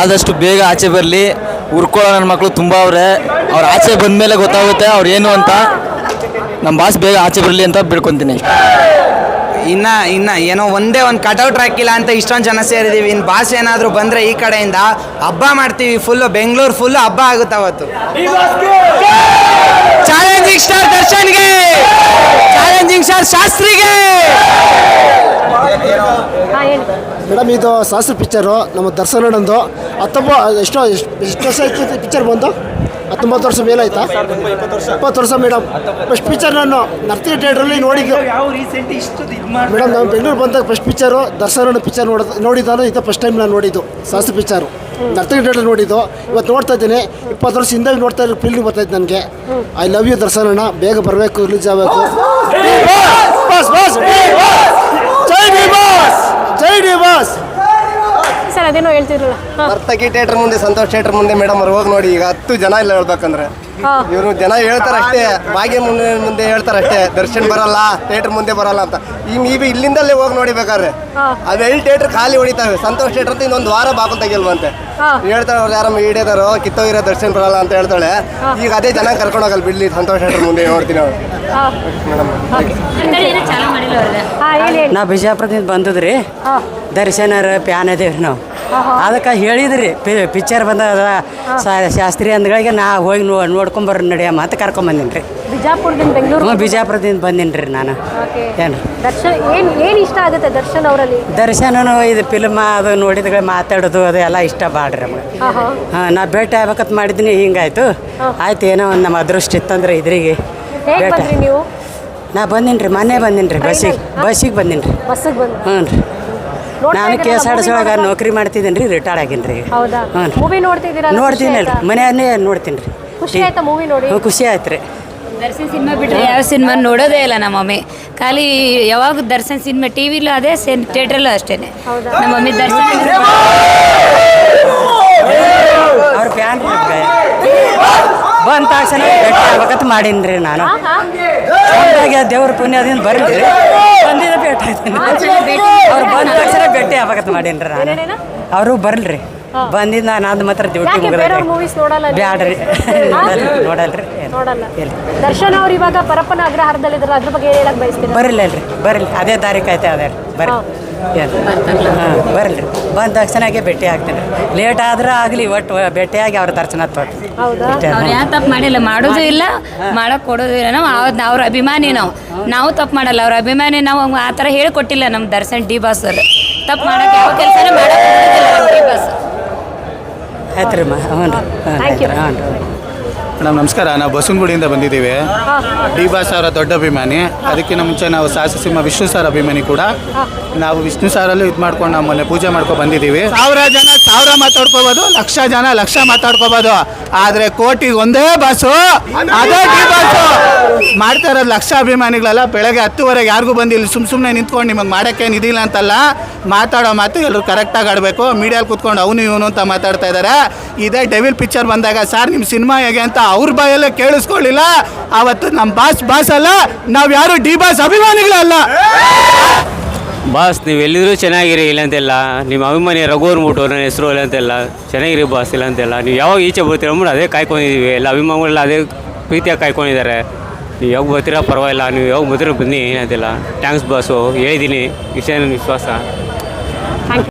ಆದಷ್ಟು ಬೇಗ ಆಚೆ ಬರಲಿ. ಹುರ್ಕೊಳ್ಳೋ ನನ್ನ ಮಕ್ಕಳು ತುಂಬ ಅವ್ರೆ. ಅವ್ರು ಆಚೆ ಬಂದ ಮೇಲೆ ಗೊತ್ತಾಗುತ್ತೆ ಅವ್ರು ಏನು ಅಂತ. ನಮ್ಮ ಬಾಸ್ ಬೇಗ ಆಚೆ ಬರಲಿ ಅಂತ ಬಿಡ್ಕೊತೀನಿ. ಇನ್ನ ಇನ್ನ ಏನೋ ಒಂದೇ ಒಂದು ಕಟೌಟ್ ಹಾಕಿಲ್ಲ ಅಂತ ಇಷ್ಟೊಂದು ಜನ ಸೇರಿದೀವಿ. ಇನ್ನು ಬಾಸ್ ಏನಾದರೂ ಬಂದರೆ ಈ ಕಡೆಯಿಂದ ಹಬ್ಬ ಮಾಡ್ತೀವಿ ಫುಲ್ಲು ಬೆಂಗಳೂರು ಫುಲ್ಲು ಹಬ್ಬ ಆಗುತ್ತೆ ಅವತ್ತು. ಚಾಲೆಂಜಿಂಗ್ ಸ್ಟಾರ್ ದರ್ಶನ್ಗೆ! ಚಾಲೆಂಜಿಂಗ್ ಸ್ಟಾರ್ ಶಾಸ್ತ್ರಿಗೆ ಹಾಂ ಹೇಳಿ ಮೇಡಮ್, ಇದು ಶಾಸ್ತ್ರ ಪಿಕ್ಚರು, ನಮ್ಮ ದರ್ಶನಣ್ಣಂದು ಹತ್ತೊಂಬ, ಎಷ್ಟೋ, ಎಷ್ಟು ವರ್ಷ ಆಯ್ತು ಪಿಕ್ಚರ್ ಬಂದು? ಹತ್ತೊಂಬತ್ತು ವರ್ಷ ಮೇಲೆ ಆಯ್ತಾ ಇಪ್ಪತ್ತು ವರ್ಷ ಮೇಡಮ್. ಫಸ್ಟ್ ಪಿಕ್ಚರ್ ನಾನು ನರ್ತಿ ಥಿಯೇಟ್ರಲ್ಲಿ ನೋಡಿದ್ದು. ಮೇಡಮ್, ನಾನು ಬೆಂಗಳೂರು ಬಂದಾಗ ಫಸ್ಟ್ ಪಿಕ್ಚರು ದರ್ಶನ ಪಿಕ್ಚರ್ ನೋಡ, ನೋಡಿದ್ದಾನು, ಇದು ಫಸ್ಟ್ ಟೈಮ್ ನಾನು ನೋಡಿದ್ದು ಶಾಸ್ತ್ರ ಪಿಕ್ಚರು. ನರ್ತಿಯ ಥಿಯೇಟ್ರಲ್ಲಿ ನೋಡಿದ್ದು. ಇವತ್ತು ನೋಡ್ತಾ ಇದ್ದೀನಿ. ಇಪ್ಪತ್ತು ವರ್ಷ ಹಿಂದೆ ನೋಡ್ತಾ ಇರೋ ಫೀಲ್ಡಿಂಗ್ ಬರ್ತಾಯಿತ್ತು ನನಗೆ. ಐ ಲವ್ ಯು ದರ್ಶನ ಬೇಗ ಬರಬೇಕು, ರಿಲೀಸ್ ಆಗಬೇಕು. ಜೈ ಡಿ ಬಾಸ್ ಸರ್ ಅದೇನೋ ಹೇಳ್ತಿರಲ್ಲ ನರ್ತಕಿ ಥಿಯೇಟರ್ ಮುಂದೆ ಸಂತೋಷ್ ಥಿಯೇಟರ್ ಮುಂದೆ ಮೇಡಮ್ ಅವ್ರು ಹೋಗಿ ನೋಡಿ ಈಗ ಹತ್ತು ಜನ ಇಲ್ಲ ಹೇಳ್ಬೇಕಂದ್ರೆ. ಇವರು ಜನ ಹೇಳ್ತಾರೆ ಅಷ್ಟೇ ಭಾಗ್ಯ ಮುಂದೆ ಮುಂದೆ ಹೇಳ್ತಾರೆ ಅಷ್ಟೇ ದರ್ಶನ್ ಬರಲ್ಲ ಥಿಯೇಟರ್ ಮುಂದೆ ಬರಲ್ಲ ಅಂತ. ಈ ನೀವು ಇಲ್ಲಿಂದಲೇ ಹೋಗಿ ನೋಡಿ ಬೇಕಾದ್ರೆ. ಹಾಂ. ಅವೆಲ್ಲಿ ಥಿಯೇಟರ್ ಖಾಲಿ ಹೊಡಿತಾವೆ ಸಂತೋಷ್ ಥಿಯೇಟರ್ ಅಂತ ಇನ್ನೊಂದು ವಾರ ಬಾಕಲ್ ತೆಗಿಲ್ವಂತೆ ಹಾಂ. ಹೇಳ್ತಾರೆ ಅವ್ರು ಯಾರಮ್ಮ ಹಿಡಿಯೋದಾರೋ ಕಿತ್ತೋಗಿರೋ ದರ್ಶನ್ ಬರಲ್ಲ ಅಂತ ಹೇಳ್ತಾಳೆ. ಈಗ ಅದೇ ಜನ ಕರ್ಕೊಂಡು ಹೋಗಲ್ಲ ಬಿಡ್ಲಿ ಸಂತೋಷ ಥಿಯೇಟರ್ ಮುಂದೆ ನೋಡ್ತೀನಿ ಅವ್ರು. ನಾ ಬಿಜಾಪುರದಿಂದ ಬಂದದ್ರಿ. ಹಾಂ. ದರ್ಶನರ ಪ್ಯಾನ್ ಅದೇವ್ರಿ ನಾವು. ಅದಕ್ಕೆ ಹೇಳಿದ್ರಿ ಪಿಕ್ಚರ್ ಬಂದದ ಶಾಸ್ತ್ರಿ ಅಂದ್ಗಳಿಗೆ ನಾ ಹೋಗಿ ನೋಡ್ಕೊಂಡ್ಬರ್ರಿ ನೋಡ್ಕೊಂಬರ್ರಿ ನಡಿಯಮ್ಮ ಅಂತ ಕರ್ಕೊಂಬಂದಿನಿ ರೀ ಬಿಜಾಪುರದಿಂದ ಬೆಂಗಳೂರು ಹ್ಞೂ ಬಿಜಾಪುರದಿಂದ ಬಂದೀನಿ ರೀ ನಾನು. ಓಕೆ. ಏನು? ದರ್ಶನ್ ಏನು ಏನು ಇಷ್ಟ ಆಗುತ್ತೆ ದರ್ಶನ್ ಅವರಲ್ಲಿ? ದರ್ಶನನು ಇದು ಫಿಲ್ಮ್ ಅದು ನೋಡಿದ್ರೆ ಮಾತಾಡೋದು ಅದು ಎಲ್ಲ ಇಷ್ಟ ಬಾಳ್ರಿ ನಮಗೆ. ಹಾಂ ಹಾಂ ಹಾಂ ನಾ ಭೇಟಿ ಆಗ್ಬೇಕಂತ ಮಾಡಿದ್ದೀನಿ ಹಿಂಗಾಯ್ತು. ಆಯ್ತು ಏನೋ ಒಂದು ನಮ್ಮ ಅದೃಷ್ಟ ಇತ್ತಂದ್ರೆ ಇದ್ರಿಗೆ. ಹೇಗೆ ಭೇಟಿ ಬಂದ್ರಿ ನೀವು? ನಾ ಬಂದೀನಿ ರೀ ಮೊನ್ನೆ ಬಂದೀನಿ ರೀ ಬಸ್ಸಿಗೆ. ಬಸ್ಸಿಗೆ ಬಂದೀನಿ ರೀ. ಬಸ್ಸಿಗೆ ಬಂದು ಹ್ಞೂ ರೀ. ನೋಡ್ತಾ ನಾನು ಕೆ ಎಸ್ ಆರ್ ಟಿ ಒಳಗೆ ನೌಕರಿ ಮಾಡ್ತಿದ್ದೀನಿ ರೀ ರಿಟೈರ್ಡ್ ಆಗೀನಿ ರೀ. ಹೌದಾ? ಹ್ಞೂ ರೀ. ಮೂವಿ ನೋಡ್ತಿದ್ದೀರಾ ನೋಡ್ತೀನಿ ರೀ ಮನೆಯನ್ನೇ ನೋಡ್ತೀನಿ ರೀ. ಖುಷಿ ಆಯ್ತಾ ಮೂವಿ ನೋಡಿ? ಹ್ಞೂ ಖುಷಿ ಆಯ್ತು ರೀ. ದರ್ಶನ್ ಸಿನಿಮಾ ಬಿಟ್ಟರೆ ಯಾವ ಸಿನಿಮಾ ನೋಡೋದೇ ಇಲ್ಲ ನಮ್ಮ ಮಮ್ಮಿ. ಖಾಲಿ ಯಾವಾಗ ದರ್ಶನ್ ಸಿನಿಮಾ ಟಿ ವಿಲೂ ಅದೇ ಸೇನ್ ಥಿಯೇಟ್ರಲ್ಲೂ ಅಷ್ಟೇ. ಹೌದಾ? ನಮ್ಮ ಮಮ್ಮಿ ದರ್ಶನ್ ಅವ್ರ ಫ್ಯಾನ್ ಬಂದ ತಕ್ಷಣ ಭೇಟಿ ಆಗ್ಬೇಕಂತ ಮಾಡೀನಿ ರೀ ನಾನು ಹಂಗಾಗಿ ದೇವ್ರ ಪುಣ್ಯದಿಂದ ಬರ್ಲಿ ರೀ ಬಂದಿದ್ದ ಭೇಟಿ ಆಯ್ತೀನಿ ಅವ್ರು ಬಂದ ತಕ್ಷಣ ಭೇಟಿ ಆಗ್ಬೇಕಂತ ಮಾಡೀನಿ ರೀ ನಾನು? ಅವರು ಬರ್ಲಿ ಬಂದಿದ್ದ ನಾನು ಅಂದ ಮಾತ್ರ ಡ್ಯೂಟಿ ನೀವು? ಬ್ಯಾಡ್ರಿ. ನೋಡಲ್ರಿ. ನೋಡಲ್ಲ. ದರ್ಶನ್ ಅವ್ರು ಇವಾಗ ಪರಪ್ಪನ ಅಗ್ರಹಾರದಲ್ಲಿದ್ದಾರೆ. ಅದ್ರ ಬಗ್ಗೆ ಹೇಳಕ್ ಬಯಸ್ತೀನಿ ಬರಲ್ಲ ರೀ ಬರಲಿ ಅದೇ ದಾರಿ ಐತೆ ಅದೇ ರೀ ಬರ್ರಿ ಹಾಂ ಬರಲಿ ಬಂದ ತಕ್ಷಣಗೆ ಭೇಟಿ ಆಗ್ತೇನೆ. ಲೇಟ್ ಆದ್ರೆ ಆಗಲಿ ಒಟ್ಟು ಭೇಟಿಯಾಗಿ ಅವ್ರ ದರ್ಶನ. ಹೌದಾ. ಅವ್ರು ಯಾವ ತಪ್ಪು ಮಾಡಿಲ್ಲ. ಮಾಡೋದು ಇಲ್ಲ ಮಾಡಕ್ ಕೊಡೋದು ಇಲ್ಲ. ನಾವು ಅವ್ರ ಅವ್ರ ಅಭಿಮಾನಿ ನಾವು. ನಾವು ತಪ್ಪು ಮಾಡಲ್ಲ. ಅವ್ರ ಅಭಿಮಾನಿ ನಾವು ಆ ಥರ ಹೇಳ್ಕೊಟ್ಟಿಲ್ಲ ನಮ್ಮ ದರ್ಶನ್ ಡಿ ಬಾಸ್ ಅವ್ರು. ತಪ್ಪು ಮಾಡಕ್ಕೆ ಯಾವ ಕೆಲಸನೇ ಮಾಡಕ್ ಡಿ ಬಾಸ್. ಆಯ್ತು ರೀ ಮಾ. ಹ್ಞೂ ರೀ. Thank you. ಹ್ಞೂ ರೀ. ಮೇಡಮ್ ನಮಸ್ಕಾರ. ನಾವು ಬಸವನಗುಡಿಯಿಂದ ಬಂದಿದ್ದೀವಿ. ಡಿ ಬಾಸ್ ಅವರ ದೊಡ್ಡ ಅಭಿಮಾನಿ. ಅದಕ್ಕಿಂತ ಮುಂಚೆ ನಾವು ಸಾಹಸ ಸಿಂಹ ವಿಷ್ಣು ಸರ್ ಅಭಿಮಾನಿ ಕೂಡ. ನಾವು ವಿಷ್ಣು ಸಾರಲ್ಲೂ ಇದು ಮಾಡ್ಕೊಂಡು ನಾವು ಮೊನ್ನೆ ಪೂಜೆ ಮಾಡ್ಕೊಂಡು ಬಂದಿದ್ದೀವಿ. ಸಾವಿರ ಜನ ಸಾವಿರ ಮಾತಾಡ್ಕೋಬೋದು, ಲಕ್ಷ ಜನ ಲಕ್ಷ ಮಾತಾಡ್ಕೋಬೋದು. ಆದರೆ ಕೋಟಿಗೆ ಒಂದೇ ಬಾಸು. ಅದೇ ಡಿ ಬಾಸು. ಮಾಡ್ತಾ ಇರೋದು ಲಕ್ಷ ಅಭಿಮಾನಿಗಳೆಲ್ಲ ಬೆಳಗ್ಗೆ ಹತ್ತುವರೆಗೆ ಯಾರಿಗೂ ಬಂದಿಲ್ಲ. ಸುಮ್ಮ ಸುಮ್ಮನೆ ನಿಂತ್ಕೊಂಡು ನಿಮಗೆ ಮಾಡೋಕ್ಕೇನು ಇದಿಲ್ಲ ಅಂತಲ್ಲ. ಮಾತಾಡೋ ಮಾತು ಎಲ್ಲರೂ ಕರೆಕ್ಟಾಗಿ ಆಡಬೇಕು. ಮೀಡಿಯಲ್ಲಿ ಕೂತ್ಕೊಂಡು ಅವನು ಇವನು ಅಂತ ಮಾತಾಡ್ತಾ ಇದ್ದಾರೆ. ಇದೇ ಡೆವಿಲ್ ಪಿಕ್ಚರ್ ಬಂದಾಗ, ಸರ್, ನಿಮ್ಮ ಸಿನಿಮಾ ಹೇಗೆ? ಅಂತ ಅವ್ರ ಬಾಯಲ್ಲ ಕೇಳಿಸ್ಕೊಳ್ಳಿಲ್ಲ. ಅವತ್ತು ನಮ್ಮ ಬಾಸ್ ಬಾಸ್ ಅಲ್ಲ, ನಾವು ಯಾರು ಡಿ ಬಾಸ್ ಅಭಿಮಾನಿಗಳಲ್ಲ. ಬಾಸ್, ನೀವು ಎಲ್ಲಿದ್ರು ಚೆನ್ನಾಗಿರಿ ಇಲ್ಲ ಅಂತೆಲ್ಲ ನಿಮ್ಮ ಅಭಿಮಾನಿ ರಘು ಅಂದ್ಬಿಟ್ಟು ನನ್ನ ಹೆಸರು ಇಲ್ಲ ಅಂತೆಲ್ಲ ಚೆನ್ನಾಗಿರಿ ಬಾಸ್ ಇಲ್ಲ ಅಂತೆಲ್ಲ ನೀವು ಯಾವಾಗ ಈಚೆ ಬರ್ತೀರ ಅಂದ್ಬಿಟ್ಟು ಅದೇ ಕಾಯ್ಕೊಂಡಿದ್ದೀವಿ ಎಲ್ಲ ಅಭಿಮಾನಿಗಳೆಲ್ಲ ಅದೇ ಪ್ರೀತಿಯಾಗಿ ಕಾಯ್ಕೊಂಡಿದ್ದಾರೆ. ನೀವು ಯಾವಾಗ ಬರ್ತೀರಾ ಪರವಾಗಿಲ್ಲ, ನೀವು ಯಾವಾಗ ಬರ್ತೀರ ಬನ್ನಿ ಏನಂತಿಲ್ಲ ಥ್ಯಾಂಕ್ಸ್ ಬಾಸು ಹೇಳಿದ್ದೀನಿ ವಿಷಯ ನನ್ನ ವಿಶ್ವಾಸ.